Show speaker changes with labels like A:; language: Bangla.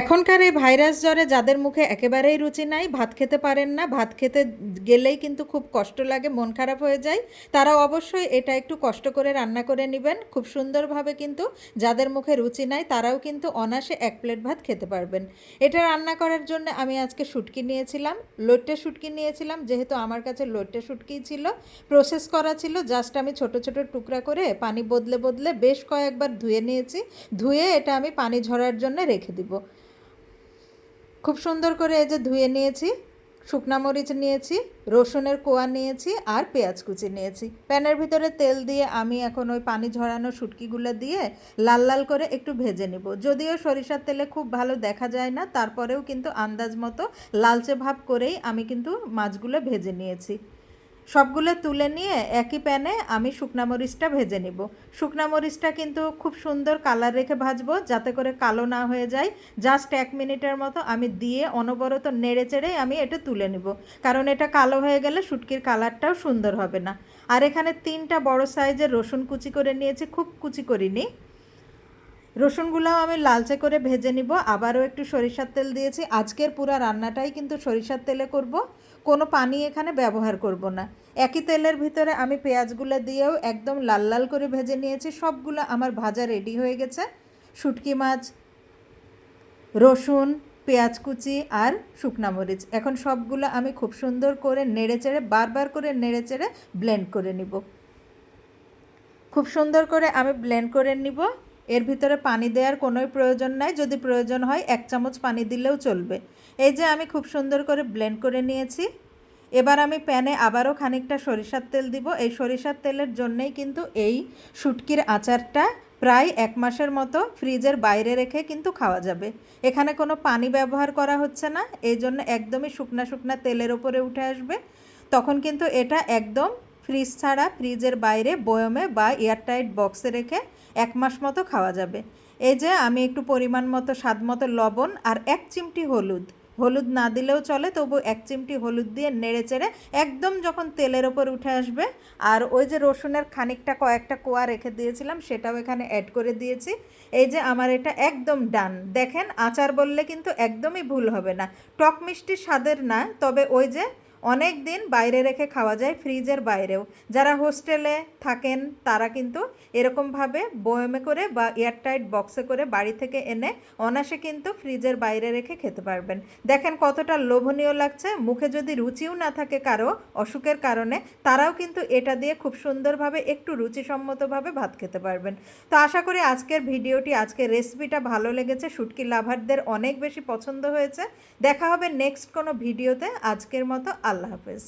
A: এখনকার এই ভাইরাস জ্বরে যাদের মুখে একেবারেই রুচি নাই, ভাত খেতে পারেন না, ভাত খেতে গেলেই কিন্তু খুব কষ্ট লাগে, মন খারাপ হয়ে যায় তারা অবশ্যই এটা একটু কষ্ট করে রান্না করে নেবেন। খুব সুন্দরভাবে কিন্তু যাদের মুখে রুচি নাই, তারাও কিন্তু অনাসে এক প্লেট ভাত খেতে পারবেন। এটা রান্না করার জন্য আমি আজকে শুটকি নিয়েছিলাম লোট্টে শুটকি নিয়েছিলাম, যেহেতু আমার কাছে লোট্টে শুটকি ছিল প্রসেস করা ছিল জাস্ট আমি ছোট ছোট টুকরা করে পানি বদলে বদলে বেশ কয়েকবার ধুয়ে নিয়েছি, ধুয়ে এটা আমি পানি ঝরার জন্য রেখে দিব। খুব সুন্দর করে এই যে ধুয়ে নিয়েছি, শুকনা মরিচ নিয়েছি, রসুনের কোয়া নিয়েছি আর পেঁয়াজ কুচি নিয়েছি। প্যানের ভিতরে তেল দিয়ে আমি এখন ওই পানি ঝরানো শুটকিগুলো দিয়ে লাল লাল করে একটু ভেজে নিব। যদিও সরিষার তেলে খুব ভালো দেখা যায় না, তারপরেও কিন্তু আন্দাজ মতো লালচে ভাব করেই আমি কিন্তু মাছগুলো ভেজে নিয়েছি। সবগুলো তুলে নিয়ে একই প্যানে আমি শুকনা মরিচটা ভেজে নিব। শুকনা মরিচটা কিন্তু খুব সুন্দর কালার রেখে ভাজবো যাতে করে কালো না হয়ে যায়। জাস্ট এক মিনিটের মতো আমি দিয়ে অনবরত নেড়ে চেড়েই আমি এটা তুলে নিব। কারণ এটা কালো হয়ে গেলে শুটকির কালারটাও সুন্দর হবে না। আর এখানে তিনটা বড় সাইজের রসুন কুচি করে নিয়েছি, খুব কুচি করিনি। রসুনগুলোও আমি লালচে করে ভেজে নিব। আবারও একটু সরিষার তেল দিয়েছি। আজকের পুরো রান্নাটাই কিন্তু সরিষার তেলে করব। কোনো পানি এখানে ব্যবহার করব না। একই তেলের ভিতরে আমি পেঁয়াজগুলো দিয়েও একদম লাল লাল করে ভেজে নিয়েছি। সবগুলো আমার ভাজা রেডি হয়ে গেছে। শুটকি মাছ, রসুন, পেঁয়াজ কুচি আর শুকনা মরিচ। এখন সবগুলো আমি খুব সুন্দর করে নেড়ে চেড়ে, বারবার করে নেড়ে চেড়ে ব্লেন্ড করে নিব। খুব সুন্দর করে আমি ব্লেন্ড করে নিব। এর ভিতরে পানি দেওয়ার কোনোই প্রয়োজন নাই। যদি প্রয়োজন হয়, এক চামচ পানি দিলেও চলবে। এই যে আমি খুব সুন্দর করে ব্লেন্ড করে নিয়েছি। এবার আমি প্যানে আবারও খানিকটা সরিষার তেল দিব। এই সরিষার তেলের জন্যেই কিন্তু এই শুটকির আচারটা প্রায় এক মাসের মতো ফ্রিজের বাইরে রেখে কিন্তু খাওয়া যাবে। এখানে কোনো পানি ব্যবহার করা হচ্ছে না। এই জন্য একদমই শুকনা শুকনা তেলের ওপরে উঠে আসবে। তখন কিন্তু এটা একদম ফ্রিজ ছাড়া ফ্রিজের বাইরে বয়মে বা এয়ারটাইট বক্সে রেখে এক মাস মতো খাওয়া যাবে। এই যে, আমি একটু পরিমাণ মতো, স্বাদ মতো লবণ আর এক চিমটি হলুদ। হলুদ না দিলেও চলে, তবু এক চিমটি হলুদ দিয়ে নেড়ে চেড়ে একদম যখন তেলের ওপর উঠে আসবে, আর ওই যে রসুনের খানিকটা কয়েকটা কোয়া রেখে দিয়েছিলাম, সেটাও এখানে অ্যাড করে দিয়েছি। এই যে, আমার এটা একদম ডান দেখেন, আচার বললে কিন্তু একদমই ভুল হবে না। টক মিষ্টি স্বাদের না, তবে ওই যে অনেক দিন বাইরে রেখে খাওয়া যায় ফ্রিজের বাইরেও। যারা হোস্টেলে থাকেন, তারা কিন্তু এরকমভাবে বয়মে করে বা এয়ারটাইট বক্সে করে বাড়ি থেকে এনে অনাসে কিন্তু ফ্রিজের বাইরে রেখে খেতে পারবেন। দেখেন কতটা লোভনীয় লাগছে। মুখে যদি রুচিও না থাকে কারও অসুখের কারণে, তারাও কিন্তু এটা দিয়ে খুব সুন্দরভাবে একটু রুচিসম্মতভাবে ভাত খেতে পারবেন। তো আশা করি আজকের ভিডিওটি, আজকের রেসিপিটা ভালো লেগেছে। শুটকি লাভারদের অনেক বেশি পছন্দ হয়েছে। দেখা হবে নেক্সট কোনো ভিডিওতে। আজকের মতো আল্লাহ হাফেজ।